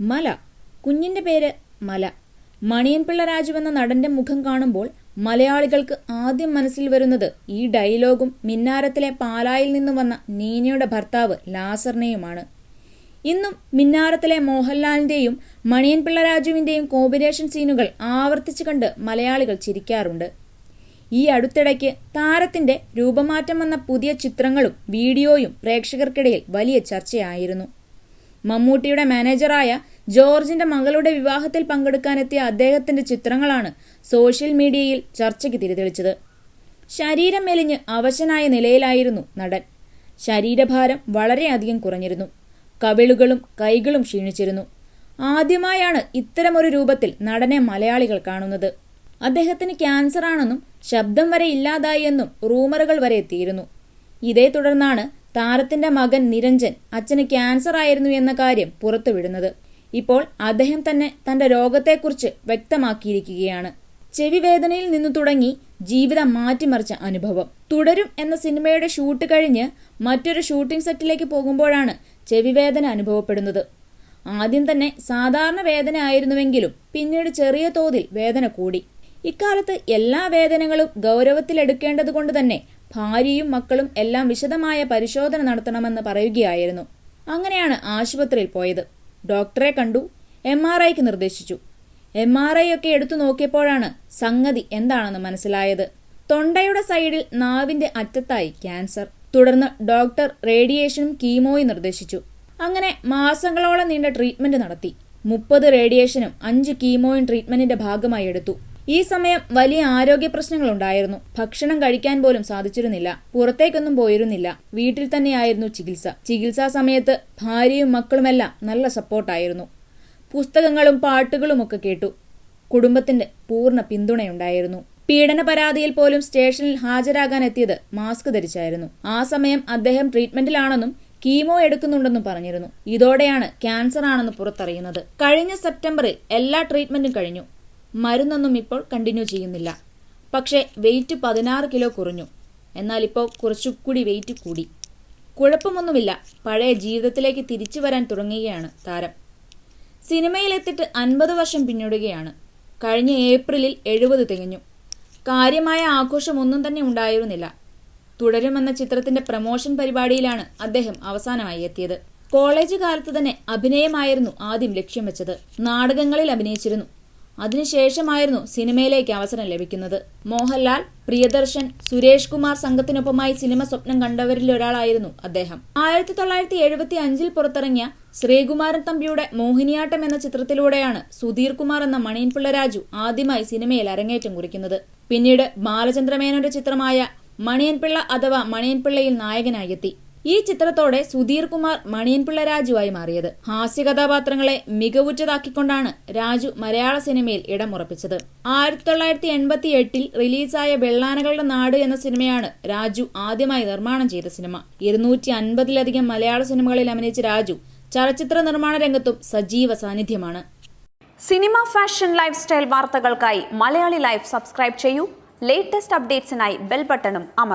മല. കുഞ്ഞിന്റെ പേര് മല. മണിയൻപിള്ള രാജുവെന്ന നടന്റെ മുഖം കാണുമ്പോൾ മലയാളികൾക്ക് ആദ്യം മനസ്സിൽ വരുന്നത് ഈ ഡയലോഗും മിന്നാരത്തിലെ പാലായിൽ നിന്ന് വന്ന നീനയുടെ ഭർത്താവ് ലാസറിനെയുമാണ്. ഇന്നും മിന്നാരത്തിലെ മോഹൻലാലിന്റെയും മണിയൻപിള്ള രാജുവിന്റെയും കോമ്പിനേഷൻ സീനുകൾ ആവർത്തിച്ചു കണ്ട് മലയാളികൾ ചിരിക്കാറുണ്ട്. ഈ അടുത്തിടയ്ക്ക് താരത്തിന്റെ രൂപമാറ്റം വന്ന പുതിയ ചിത്രങ്ങളും വീഡിയോയും പ്രേക്ഷകർക്കിടയിൽ വലിയ ചർച്ചയായിരുന്നു. മമ്മൂട്ടിയുടെ മാനേജറായ ജോർജിന്റെ മകളുടെ വിവാഹത്തിൽ പങ്കെടുക്കാനെത്തിയ അദ്ദേഹത്തിന്റെ ചിത്രങ്ങളാണ് സോഷ്യൽ മീഡിയയിൽ ചർച്ചയ്ക്ക് തിരിതെളിച്ചത്. ശരീരം മെലിഞ്ഞ് അവശനായ നിലയിലായിരുന്നു നടൻ. ശരീരഭാരം വളരെയധികം കുറഞ്ഞിരുന്നു. കവിളുകളും കൈകളും ക്ഷീണിച്ചിരുന്നു. ആദ്യമായാണ് ഇത്തരമൊരു രൂപത്തിൽ നടനെ മലയാളികൾ കാണുന്നത്. അദ്ദേഹത്തിന് ക്യാൻസർ ആണെന്നും ശബ്ദം വരെ ഇല്ലാതായി എന്നും റൂമറുകൾ വരെ എത്തിയിരുന്നു. ഇതേ തുടർന്നാണ് താരത്തിന്റെ മകൻ നിരഞ്ജൻ അച്ഛന് ക്യാൻസർ ആയിരുന്നു എന്ന കാര്യം പുറത്തുവിടുന്നത്. ഇപ്പോൾ അദ്ദേഹം തന്നെ തന്റെ രോഗത്തെക്കുറിച്ച് വ്യക്തമാക്കിയിരിക്കുകയാണ്. ചെവി വേദനയിൽ നിന്നു തുടങ്ങി ജീവിതം മാറ്റിമറിച്ച അനുഭവം. തുടരും എന്ന സിനിമയുടെ ഷൂട്ട് കഴിഞ്ഞ് മറ്റൊരു ഷൂട്ടിംഗ് സെറ്റിലേക്ക് പോകുമ്പോഴാണ് ചെവി വേദന അനുഭവപ്പെടുന്നത്. ആദ്യം തന്നെ സാധാരണ വേദന ആയിരുന്നുവെങ്കിലും പിന്നീട് ചെറിയ തോതിൽ വേദന കൂടി. ഇക്കാലത്ത് എല്ലാ വേദനകളും ഗൗരവത്തിലെടുക്കേണ്ടതുകൊണ്ട് തന്നെ ഭാര്യയും മക്കളും എല്ലാം വിശദമായ പരിശോധന നടത്തണമെന്ന് പറയുകയായിരുന്നു. അങ്ങനെയാണ് ആശുപത്രിയിൽ പോയത്. ഡോക്ടറെ കണ്ടു എം ആർ ഐക്ക് നിർദ്ദേശിച്ചു. എം ആർ ഐ ഒക്കെ എടുത്തു നോക്കിയപ്പോഴാണ് സംഗതി എന്താണെന്ന് മനസ്സിലായത്. തൊണ്ടയുടെ സൈഡിൽ നാവിന്റെ അറ്റത്തായി ക്യാൻസർ. തുടർന്ന് ഡോക്ടർ റേഡിയേഷനും കീമോയും നിർദ്ദേശിച്ചു. അങ്ങനെ മാസങ്ങളോളം നീണ്ട ട്രീറ്റ്മെന്റ് നടത്തി. മുപ്പത് റേഡിയേഷനും അഞ്ച് കീമോയും ട്രീറ്റ്മെന്റിന്റെ ഭാഗമായി എടുത്തു. ഈ സമയം വലിയ ആരോഗ്യ പ്രശ്നങ്ങളുണ്ടായിരുന്നു. ഭക്ഷണം കഴിക്കാൻ പോലും സാധിച്ചിരുന്നില്ല. പുറത്തേക്കൊന്നും പോയിരുന്നില്ല. വീട്ടിൽ തന്നെയായിരുന്നു ചികിത്സ. ചികിത്സാ സമയത്ത് ഭാര്യയും മക്കളുമെല്ലാം നല്ല സപ്പോർട്ടായിരുന്നു. പുസ്തകങ്ങളും പാട്ടുകളും ഒക്കെ കേട്ടു. കുടുംബത്തിന്റെ പൂർണ പിന്തുണയുണ്ടായിരുന്നു. പീഡന പരാതിയിൽ പോലും സ്റ്റേഷനിൽ ഹാജരാകാൻ എത്തിയത് മാസ്ക് ധരിച്ചായിരുന്നു. ആ സമയം അദ്ദേഹം ട്രീറ്റ്മെന്റിലാണെന്നും കീമോ എടുക്കുന്നുണ്ടെന്നും പറഞ്ഞിരുന്നു. ഇതോടെയാണ് ക്യാൻസർ ആണെന്ന് പുറത്തറിയുന്നത്. കഴിഞ്ഞ സെപ്റ്റംബറിൽ എല്ലാ ട്രീറ്റ്മെന്റും കഴിഞ്ഞു. മരുന്നൊന്നും ഇപ്പോൾ കണ്ടിന്യൂ ചെയ്യുന്നില്ല. പക്ഷേ വെയിറ്റ് പതിനാറ് കിലോ കുറഞ്ഞു. എന്നാൽ ഇപ്പോൾ കുറച്ചുകൂടി വെയിറ്റ് കൂടി. കുഴപ്പമൊന്നുമില്ല. പഴയ ജീവിതത്തിലേക്ക് തിരിച്ചു വരാൻ തുടങ്ങുകയാണ് താരം. സിനിമയിലെത്തിട്ട് അൻപത് വർഷം പിന്നിടുകയാണ്. കഴിഞ്ഞ ഏപ്രിലിൽ എഴുപത് തികഞ്ഞു. കാര്യമായ ആഘോഷമൊന്നും തന്നെ ഉണ്ടായിരുന്നില്ല. തുടരുമെന്ന ചിത്രത്തിന്റെ പ്രമോഷൻ പരിപാടിയിലാണ് അദ്ദേഹം അവസാനമായി എത്തിയത്. കോളേജ് കാലത്ത് തന്നെ അഭിനയമായിരുന്നു ആദ്യം ലക്ഷ്യം വെച്ചത്. നാടകങ്ങളിൽ അഭിനയിച്ചിരുന്നു. അതിനുശേഷമായിരുന്നു സിനിമയിലേക്ക് അവസരം ലഭിക്കുന്നത്. മോഹൻലാൽ പ്രിയദർശൻ സുരേഷ് കുമാർ സംഘത്തിനൊപ്പമായി സിനിമ സ്വപ്നം കണ്ടവരിൽ ഒരാളായിരുന്നു അദ്ദേഹം. ആയിരത്തി തൊള്ളായിരത്തി എഴുപത്തി അഞ്ചിൽ പുറത്തിറങ്ങിയ ശ്രീകുമാരൻ തമ്പിയുടെ മോഹിനിയാട്ടം എന്ന ചിത്രത്തിലൂടെയാണ് സുധീർ കുമാർ എന്ന മണിയൻപിള്ള രാജു ആദ്യമായി സിനിമയിൽ അരങ്ങേറ്റം കുറിക്കുന്നത്. പിന്നീട് ബാലചന്ദ്രമേനോന്റെ ചിത്രമായ മണിയൻപിള്ള അഥവാ മണിയൻപിള്ളയിൽ നായകനായെത്തി ഈ ചിത്രത്തോടെ സുധീർ കുമാർ മണിയൻപിള്ള രാജുവായി മാറിയത്. ഹാസ്യ കഥാപാത്രങ്ങളെ മികവുറ്റതാക്കിക്കൊണ്ടാണ് രാജു മലയാള സിനിമയിൽ ഇടമുറപ്പിച്ചത്. ആയിരത്തി തൊള്ളായിരത്തി എൺപത്തി എട്ടിൽ റിലീസായ വെള്ളാനകളുടെ നാട് എന്ന സിനിമയാണ് രാജു ആദ്യമായി നിർമ്മാണം ചെയ്ത സിനിമ. ഇരുന്നൂറ്റി അൻപതിലധികം മലയാള സിനിമകളിൽ അഭിനയിച്ച രാജു ചലച്ചിത്ര നിർമ്മാണ രംഗത്തും സജീവ സാന്നിധ്യമാണ്. സിനിമ ഫാഷൻ ലൈഫ് സ്റ്റൈൽ വാർത്തകൾക്കായി മലയാളി ലൈഫ് സബ്സ്ക്രൈബ് ചെയ്യൂ. ലേറ്റസ്റ്റ് അപ്ഡേറ്റ്സിനായി ബെൽ ബട്ടണും അമർ